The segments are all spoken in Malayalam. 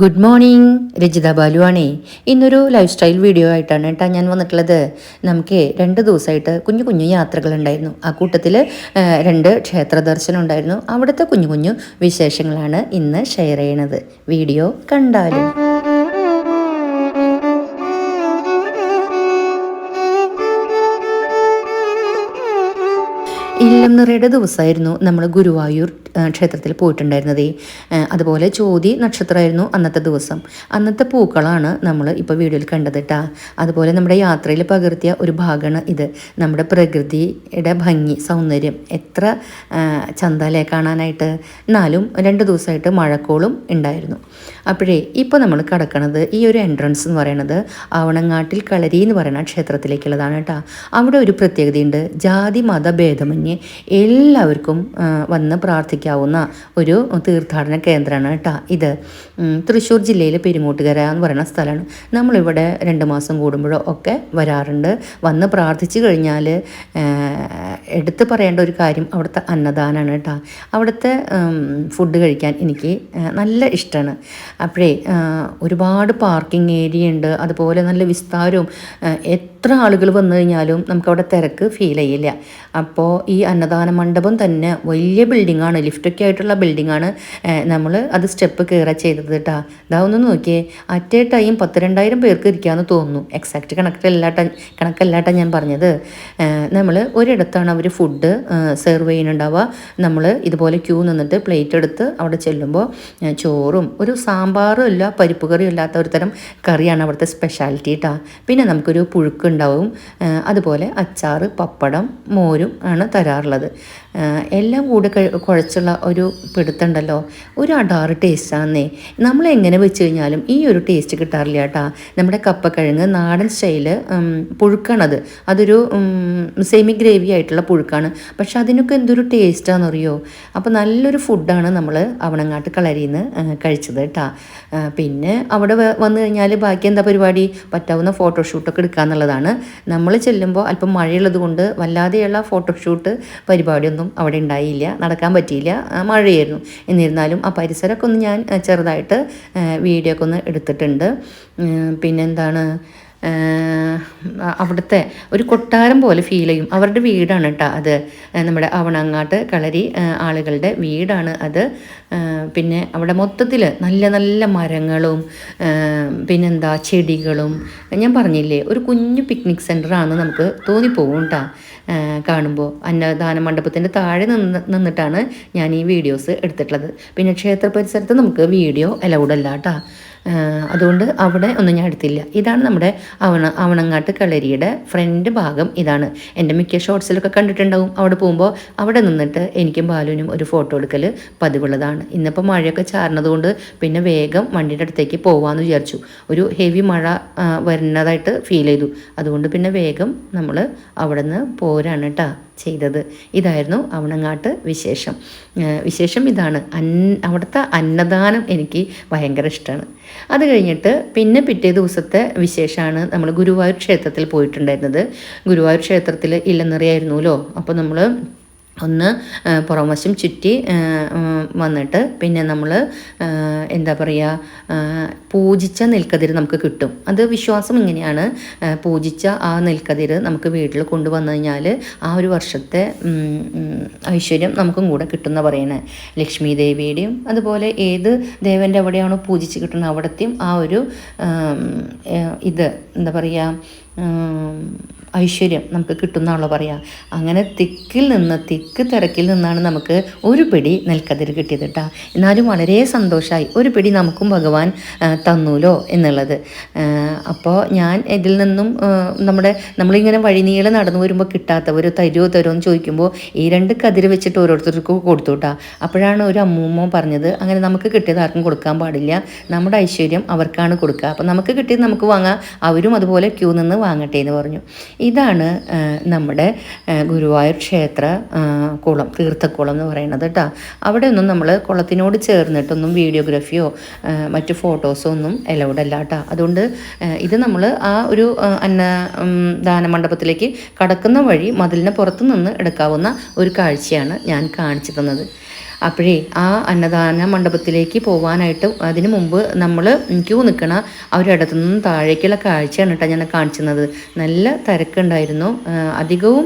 Good morning Rajitha ബാലുവാണേ. ഇന്നൊരു ലൈഫ് സ്റ്റൈൽ വീഡിയോ ആയിട്ടാണ് കേട്ടോ ഞാൻ വന്നിട്ടുള്ളത്. നമുക്ക് രണ്ട് ദിവസമായിട്ട് കുഞ്ഞു കുഞ്ഞു യാത്രകളുണ്ടായിരുന്നു. ആ കൂട്ടത്തിൽ രണ്ട് ക്ഷേത്ര ദർശനം ഉണ്ടായിരുന്നു. അവിടുത്തെ കുഞ്ഞു കുഞ്ഞു വിശേഷങ്ങളാണ് ഇന്ന് ഷെയർ ചെയ്യണത്. വീഡിയോ കണ്ടാലും. ഇല്ലം നിറയുടെ ദിവസമായിരുന്നു നമ്മൾ ഗുരുവായൂർ ക്ഷേത്രത്തിൽ പോയിട്ടുണ്ടായിരുന്നത്. അതുപോലെ ചോതി നക്ഷത്രമായിരുന്നു അന്നത്തെ ദിവസം. അന്നത്തെ പൂക്കളാണ് നമ്മൾ ഇപ്പോൾ വീഡിയോയിൽ കണ്ടത് അതുപോലെ നമ്മുടെ യാത്രയിൽ പകർത്തിയ ഒരു ഭാഗമാണ് ഇത്. നമ്മുടെ പ്രകൃതിയുടെ ഭംഗി സൗന്ദര്യം എത്ര ചന്തലേ കാണാനായിട്ട്. എന്നാലും രണ്ട് ദിവസമായിട്ട് മഴക്കോളും ഉണ്ടായിരുന്നു. അപ്പോഴേ ഇപ്പോൾ നമ്മൾ കിടക്കണത് ഈ ഒരു എൻട്രൻസ് എന്ന് പറയുന്നത് ആവണങ്ങാട്ടിൽ കളരി എന്ന് പറയുന്ന ക്ഷേത്രത്തിലേക്കുള്ളതാണ് കേട്ടോ അവിടെ ഒരു പ്രത്യേകതയുണ്ട്. ജാതി മത ഭേദമന്യേ എല്ലാവർക്കും വന്ന് പ്രാർത്ഥിക്കാവുന്ന ഒരു തീർത്ഥാടന കേന്ദ്രമാണ് കേട്ടോ ഇത്. തൃശ്ശൂർ ജില്ലയിലെ പെരുമൂട്ടുകര എന്ന് പറയുന്ന സ്ഥലമാണ്. നമ്മളിവിടെ രണ്ട് മാസം കൂടുമ്പോഴോ ഒക്കെ വരാറുണ്ട്. വന്ന് പ്രാർത്ഥിച്ചു കഴിഞ്ഞാൽ എടുത്തു പറയേണ്ട ഒരു കാര്യം അവിടുത്തെ അന്നദാനമാണ് കേട്ടോ അവിടുത്തെ ഫുഡ് കഴിക്കാൻ എനിക്ക് നല്ല ഇഷ്ടമാണ് അപ്പോഴേ ഒരുപാട് പാർക്കിംഗ് ഏരിയ ഉണ്ട്. അതുപോലെ നല്ല വിസ്താരവും എത്ര ആളുകൾ വന്നു കഴിഞ്ഞാലും നമുക്കവിടെ തിരക്ക് ഫീൽ ചെയ്യില്ല. അപ്പോൾ ഈ അന്നദാന മണ്ഡപം തന്നെ വലിയ ബിൽഡിങ്ങാണ് ലിഫ്റ്റൊക്കെ ആയിട്ടുള്ള ബിൽഡിങ്ങാണ് നമ്മൾ അത് സ്റ്റെപ്പ് കയറ ചെയ്തത് കേട്ടോ ഇതാ ഒന്ന് നോക്കിയേ. അറ്റേ ടൈം പത്ത് രണ്ടായിരം പേർക്ക് ഇരിക്കാമെന്ന് തോന്നുന്നു. എക്സാക്റ്റ് കണക്കല്ലാട്ട കണക്കല്ലാട്ട ഞാൻ പറഞ്ഞത്. നമ്മൾ ഒരിടത്താണ് അവർ ഫുഡ് സെർവ് ചെയ്യുന്നുണ്ടാവുക. നമ്മൾ ഇതുപോലെ ക്യൂ നിന്നിട്ട് പ്ലേറ്റ് എടുത്ത് അവിടെ ചെല്ലുമ്പോൾ ചോറും ഒരു സാമ്പാറും ഇല്ല പരിപ്പ് കറിയും ഇല്ലാത്ത ഒരു തരം കറിയാണ് അവിടുത്തെ സ്പെഷ്യാലിറ്റി കേട്ടോ പിന്നെ നമുക്കൊരു പുഴുക്കുണ്ടാവും ഏ, അതുപോലെ അച്ചാറ് പപ്പടം മോരും ആണ് തരാറുള്ളത്. എല്ലാം കൂടെ കുഴച്ചുള്ള ഒരു പിടുത്തുണ്ടല്ലോ ഒരു അടാറ് ടേസ്റ്റാന്നേ നമ്മൾ എങ്ങനെ വെച്ച് കഴിഞ്ഞാലും ഈ ഒരു ടേസ്റ്റ് കിട്ടാറില്ല കേട്ടാ നമ്മുടെ കപ്പക്കിഴങ്ങ് നാടൻ സ്റ്റൈൽ പുഴുക്കാണത്. അതൊരു സെമി ഗ്രേവി ആയിട്ടുള്ള പുഴുക്കാണ്. പക്ഷെ അതിനൊക്കെ എന്തൊരു ടേസ്റ്റാണെന്നറിയോ അപ്പോൾ നല്ലൊരു ഫുഡാണ് നമ്മൾ അവണങ്ങാട്ട് കളരിയിൽ നിന്ന് കഴിച്ചത് കേട്ടാ പിന്നെ അവിടെ വന്നു കഴിഞ്ഞാൽ ബാക്കി എന്താ പരിപാടി? പറ്റാവുന്ന ഫോട്ടോഷൂട്ടൊക്കെ എടുക്കുക എന്നുള്ളതാണ് നമ്മൾ ചെല്ലുമ്പോൾ അല്പം മഴയുള്ളത് കൊണ്ട് വല്ലാതെയുള്ള ഫോട്ടോഷൂട്ട് പരിപാടിയൊന്നും അവിടെ ഉണ്ടായില്ല നടക്കാൻ പറ്റിയില്ല മഴയായിരുന്നു. എന്നിരുന്നാലും ആ പരിസരമൊക്കെ ഒന്ന് ഞാൻ ചെറുതായിട്ട് വീഡിയോ ഒക്കെ ഒന്ന് എടുത്തിട്ടുണ്ട്. പിന്നെന്താണ് അവിടുത്തെ ഒരു കൊട്ടാരം പോലെ ഫീൽ ചെയ്യും. അവരുടെ വീടാണ് കേട്ടോ അത്. നമ്മുടെ അവണങ്ങാട്ട് കളരി ആളുകളുടെ വീടാണ് അത്. പിന്നെ അവിടെ മൊത്തത്തിൽ നല്ല നല്ല മരങ്ങളും പിന്നെന്താ ചെടികളും. ഞാൻ പറഞ്ഞില്ലേ ഒരു കുഞ്ഞു പിക്നിക് സെന്ററാണ് നമുക്ക് തോന്നിപ്പോകും കേട്ടോ കാണുമ്പോൾ അന്നദാന മണ്ഡപത്തിന്റെ താഴെ നിന്ന് നിന്നിട്ടാണ് ഞാൻ ഈ വീഡിയോസ് എടുത്തിട്ടുള്ളത്. പിന്നെ ക്ഷേത്ര പരിസരത്ത് നമുക്ക് വീഡിയോ അലൗഡ് അല്ല കേട്ടോ അതുകൊണ്ട് അവിടെ ഒന്നും ഞാൻ എടുത്തില്ല. ഇതാണ് നമ്മുടെ അവണ അവണങ്ങാട്ട് കളരിയുടെ ഫ്രണ്ട് ഭാഗം ഇതാണ്. എന്റെ മിക്ക ഷോർട്സിലൊക്കെ കണ്ടിട്ടുണ്ടാവും. അവിടെ പോകുമ്പോൾ അവിടെ നിന്നിട്ട് എനിക്കും ബാലുവിനും ഒരു ഫോട്ടോ എടുക്കൽ പതിവുള്ളതാണ്. ഇന്നിപ്പോൾ മഴയൊക്കെ ചാർന്നതുകൊണ്ട് പിന്നെ വേഗം വണ്ടിയുടെ അടുത്തേക്ക് പോകാമെന്ന് വിചാരിച്ചു. ഒരു ഹെവി മഴ വരുന്നതായിട്ട് ഫീൽ ചെയ്തു. അതുകൊണ്ട് പിന്നെ വേഗം നമ്മൾ അവിടെ നിന്ന് പോരാണ് കേട്ടോ ചെയ്തത്. ഇതായിരുന്നു അവണങ്ങാട്ട് വിശേഷം. വിശേഷം ഇതാണ്. അവിടുത്തെ അന്നദാനം എനിക്ക് ഭയങ്കര ഇഷ്ടമാണ് അത് കഴിഞ്ഞിട്ട് പിന്നെ പിറ്റേ ദിവസത്തെ വിശേഷമാണ് നമ്മൾ ഗുരുവായൂർ ക്ഷേത്രത്തിൽ പോയിട്ടുണ്ടായിരുന്നത്. ഗുരുവായൂർ ക്ഷേത്രത്തിൽ ഇല്ലെന്നറിയായിരുന്നല്ലോ അപ്പോൾ നമ്മൾ ഒന്ന് പുറം വശം ചുറ്റി വന്നിട്ട് പിന്നെ നമ്മൾ എന്താ പറയുക പൂജിച്ച നെൽക്കതിര് നമുക്ക് കിട്ടും. അത് വിശ്വാസം ഇങ്ങനെയാണ്. പൂജിച്ച ആ നെൽക്കതിര് നമുക്ക് വീട്ടിൽ കൊണ്ടുവന്നു കഴിഞ്ഞാൽ ആ ഒരു വർഷത്തെ ഐശ്വര്യം നമുക്കും കൂടെ കിട്ടുന്ന പറയണേ. ലക്ഷ്മി ദേവിയുടെയും അതുപോലെ ഏത് ദേവന്റെ എവിടെയാണോ പൂജിച്ച് കിട്ടുന്നത് അവിടത്തെയും ആ ഒരു ഇത് എന്താ പറയുക ഐശ്വര്യം നമുക്ക് കിട്ടുന്നാണല്ലോ പറയാം. അങ്ങനെ തിക്കിൽ നിന്ന് തിക്ക് തിരക്കിൽ നിന്നാണ് നമുക്ക് ഒരു പിടി നെൽക്കതിർ കിട്ടിയത് കേട്ടോ എന്നാലും വളരെ സന്തോഷമായി ഒരു പിടി നമുക്കും ഭഗവാൻ തന്നൂലോ എന്നുള്ളത്. അപ്പോൾ ഞാൻ ഇതിൽ നിന്നും നമ്മുടെ നമ്മളിങ്ങനെ വഴിനീളെ നടന്നു വരുമ്പോൾ കിട്ടാത്തവർ തരുമോ തരുമോ എന്ന് ചോദിക്കുമ്പോൾ ഈ രണ്ട് കതിര് വെച്ചിട്ട് ഓരോരുത്തർക്കും കൊടുത്തു കേട്ടോ അപ്പോഴാണ് ഒരു അമ്മൂമ്മ പറഞ്ഞത് അങ്ങനെ നമുക്ക് കിട്ടിയത് ആർക്കും കൊടുക്കാൻ പാടില്ല. നമ്മുടെ ഐശ്വര്യം അവർക്കാണ് കൊടുക്കുക അപ്പോൾ നമുക്ക് കിട്ടിയത് നമുക്ക് വാങ്ങാം. അവരും അതുപോലെ ക്യൂ നിന്ന് വാങ്ങട്ടെ എന്ന് പറഞ്ഞു. ഇതാണ് നമ്മുടെ ഗുരുവായൂർ ക്ഷേത്ര കുളം തീർത്ഥക്കുളം എന്ന് പറയുന്നത് കേട്ടോ. അവിടെ ഒന്നും നമ്മൾ കുളത്തിനോട് ചേർന്നിട്ടൊന്നും വീഡിയോഗ്രാഫിയോ മറ്റ് ഫോട്ടോസോ ഒന്നും അലൗഡ് അല്ല കേട്ടോ. അതുകൊണ്ട് ഇത് നമ്മൾ ആ ഒരു അന്ന ദാന മണ്ഡപത്തിലേക്ക് കടക്കുന്ന വഴി മതിലിന് പുറത്തു നിന്ന് എടുക്കാവുന്ന ഒരു കാഴ്ചയാണ് ഞാൻ കാണിച്ചു തന്നത്. അപ്പോഴേ ആ അന്നദാന മണ്ഡപത്തിലേക്ക് പോകാനായിട്ട് അതിന് മുമ്പ് നമ്മൾ ക്യൂ നിൽക്കണ അവരിടത്തു നിന്നും താഴേക്കുള്ള കാഴ്ചയാണ് കേട്ടോ ഞാൻ കാണിച്ചിരുന്നത്. നല്ല തിരക്കുണ്ടായിരുന്നു. അധികവും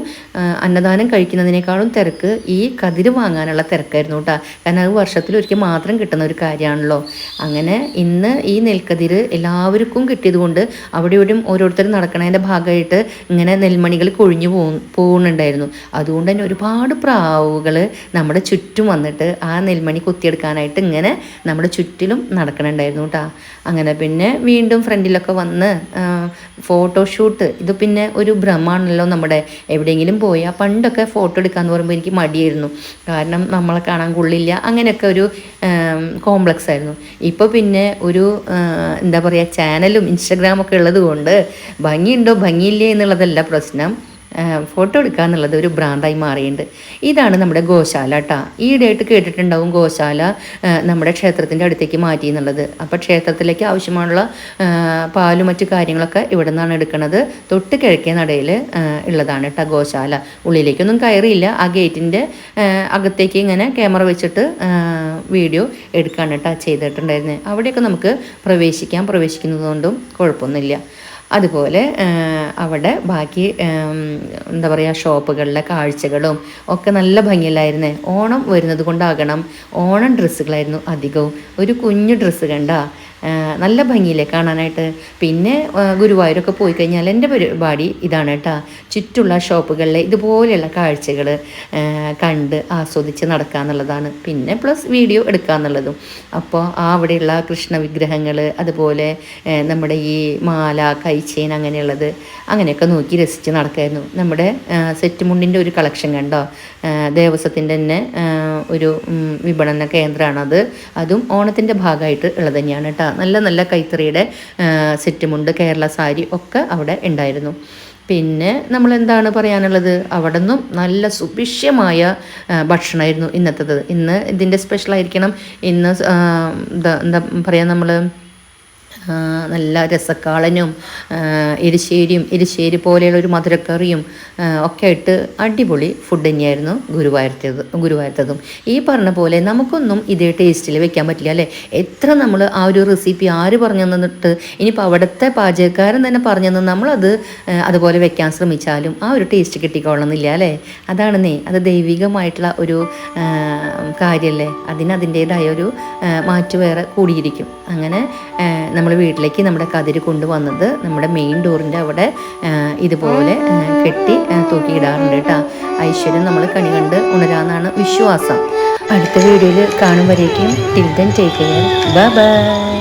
അന്നദാനം കഴിക്കുന്നതിനേക്കാളും തിരക്ക് ഈ കതിര് വാങ്ങാനുള്ള തിരക്കായിരുന്നു കേട്ടോ. കാരണം അത് വർഷത്തിൽ ഒരിക്കൽ മാത്രം കിട്ടുന്ന ഒരു കാര്യമാണല്ലോ. അങ്ങനെ ഇന്ന് ഈ നെൽക്കതിര് എല്ലാവർക്കും കിട്ടിയത് കൊണ്ട് അവിടെ ഇവിടെയും ഓരോരുത്തർ നടക്കണതിന്റെ ഭാഗമായിട്ട് ഇങ്ങനെ നെൽമണികൾ കൊഴിഞ്ഞു പോകുന്നുണ്ടായിരുന്നു അതുകൊണ്ട് തന്നെ ഒരുപാട് പ്രാവുകൾ നമ്മുടെ ചുറ്റും വന്നിട്ട് ആ നെൽമണി കുത്തിയെടുക്കാനായിട്ട് ഇങ്ങനെ നമ്മുടെ ചുറ്റിലും നടക്കണുണ്ടായിരുന്നു കേട്ടോ അങ്ങനെ പിന്നെ വീണ്ടും ഫ്രണ്ടിലൊക്കെ വന്ന് ഫോട്ടോഷൂട്ട് ഇത് പിന്നെ ഒരു ഭ്രമമാണല്ലോ നമ്മുടെ. എവിടെയെങ്കിലും ആ പണ്ടൊക്കെ ഫോട്ടോ എടുക്കാന്ന് പറയുമ്പോൾ എനിക്ക് മടിയായിരുന്നു. കാരണം നമ്മളെ കാണാൻ കൊള്ളില്ല. അങ്ങനെയൊക്കെ ഒരു കോംപ്ലക്സ് ആയിരുന്നു. ഇപ്പോൾ പിന്നെ ഒരു എന്താ പറയുക ചാനലും ഇൻസ്റ്റഗ്രാമൊക്കെ ഉള്ളത് കൊണ്ട് ഭംഗിയുണ്ടോ? ഭംഗിയില്ലേ എന്നുള്ളതല്ല പ്രശ്നം. ഫോട്ടോ എടുക്കുക എന്നുള്ളത് ഒരു ബ്രാൻഡായി മാറിയിട്ടുണ്ട് ഇതാണ് നമ്മുടെ ഗോശാല കേട്ടോ ഈയിടെയായിട്ട് കേട്ടിട്ടുണ്ടാവും ഗോശാല നമ്മുടെ ക്ഷേത്രത്തിന്റെ അടുത്തേക്ക് മാറ്റി എന്നുള്ളത്. അപ്പോൾ ക്ഷേത്രത്തിലേക്ക് ആവശ്യമായുള്ള പാലും മറ്റു കാര്യങ്ങളൊക്കെ ഇവിടെ നിന്നാണ് എടുക്കുന്നത് തൊട്ട് കിഴക്കേ നടയിൽ ഉള്ളതാണ് കേട്ടോ ഗോശാല. ഉള്ളിലേക്കൊന്നും കയറിയില്ല. ആ ഗേറ്റിന്റെ അകത്തേക്ക് ഇങ്ങനെ ക്യാമറ വെച്ചിട്ട് വീഡിയോ എടുക്കാണ് കേട്ടോ ചെയ്തിട്ടുണ്ടായിരുന്നത് അവിടെയൊക്കെ നമുക്ക് പ്രവേശിക്കാം. പ്രവേശിക്കുന്നതുകൊണ്ടും കുഴപ്പമൊന്നുമില്ല. അതുപോലെ അവിടെ ബാക്കി എന്താ പറയുക ഷോപ്പുകളിലെ കാഴ്ചകളും ഒക്കെ നല്ല ഭംഗിയിലായിരുന്നേ. ഓണം വരുന്നത് കൊണ്ടാകണം. ഓണം ഡ്രസ്സുകളായിരുന്നു അധികവും. ഒരു കുഞ്ഞു ഡ്രസ്സ് കണ്ട നല്ല ഭംഗിയില്ലേ കാണാനായിട്ട്? പിന്നെ ഗുരുവായൂരൊക്കെ പോയി കഴിഞ്ഞാൽ എന്റെ പരിപാടി ഇതാണ് കേട്ടോ. ചുറ്റുള്ള ഷോപ്പുകളിലെ ഇതുപോലെയുള്ള കാഴ്ചകൾ കണ്ട് ആസ്വദിച്ച് നടക്കുക എന്നുള്ളതാണ്. പിന്നെ പ്ലസ് വീഡിയോ എടുക്കുക എന്നുള്ളതും. അപ്പോൾ ആ അവിടെയുള്ള കൃഷ്ണ വിഗ്രഹങ്ങൾ അതുപോലെ നമ്മുടെ ഈ മാല കൈച്ചെയിൻ അങ്ങനെയുള്ളത് അങ്ങനെയൊക്കെ നോക്കി രസിച്ച് നടക്കായിരുന്നു നമ്മുടെ സെറ്റുമുണ്ടിന്റെ സെറ്റ് മുണ്ടിന്റെ ഒരു കളക്ഷൻ കണ്ടോ? ദേവസ്വത്തിന്റെ തന്നെ ഒരു വിപണന കേന്ദ്രമാണത്. അതും ഓണത്തിന്റെ ഭാഗമായിട്ട് ഉള്ളത് തന്നെയാണ് കേട്ടോ. നല്ല നല്ല കൈത്തറിയുടെ സെറ്റുമുണ്ട് സെറ്റ് കേരള സാരി ഒക്കെ അവിടെ ഉണ്ടായിരുന്നു. പിന്നെ നമ്മൾ എന്താണ് പറയാനുള്ളത്? അവിടെ നിന്നും നല്ല സുഭിഷ്യമായ ആ, ഭക്ഷണമായിരുന്നു ഇന്നത്തേത്. ഇന്ന് ഇതിന്റെ സ്പെഷ്യലായിരിക്കണം ഇന്ന് എന്താ എന്താ പറയുക നമ്മൾ നല്ല രസക്കാളനും എരിശ്ശേരിയും എരിശ്ശേരി പോലെയുള്ള ഒരു മധുരക്കറിയും ഒക്കെ ഇട്ട് അടിപൊളി ഫുഡ് തന്നെയായിരുന്നു ഗുരുവായൂരത്തേത് ഗുരുവായൂരത്തതും. ഈ പറഞ്ഞ പോലെ നമുക്കൊന്നും ഇതേ ടേസ്റ്റിൽ വെക്കാൻ പറ്റില്ല അല്ലേ? എത്ര നമ്മൾ ആ ഒരു റെസിപ്പി ആര് പറഞ്ഞു തന്നിട്ട് ഇനിയിപ്പോൾ അവിടുത്തെ പാചകക്കാരൻ തന്നെ പറഞ്ഞു തന്നു നമ്മളത് അതുപോലെ വെക്കാൻ ശ്രമിച്ചാലും ആ ഒരു ടേസ്റ്റ് കിട്ടിക്കൊള്ളണമെന്നില്ല അല്ലേ? അതാണെന്നേ അത് ദൈവികമായിട്ടുള്ള ഒരു കാര്യമല്ലേ അതിന് അതിന്റേതായ ഒരു മാറ്റ് വേറെ കൂടിയിരിക്കും. അങ്ങനെ നമ്മൾ വീട്ടിലേക്ക് നമ്മുടെ കതിര് കൊണ്ടുവന്നത് നമ്മുടെ മെയിൻ ഡോറിന്റെ അവിടെ ഇതുപോലെ കെട്ടി തൂക്കി തൂക്കിയിടാറുണ്ട് കേട്ടോ. ഐശ്വര്യം നമ്മൾ കണി കണ്ട് ഉണരാന്നാണ് വിശ്വാസം. അടുത്ത വീഡിയോയിൽ കാണുമ്പോഴേക്കും till then take care bye bye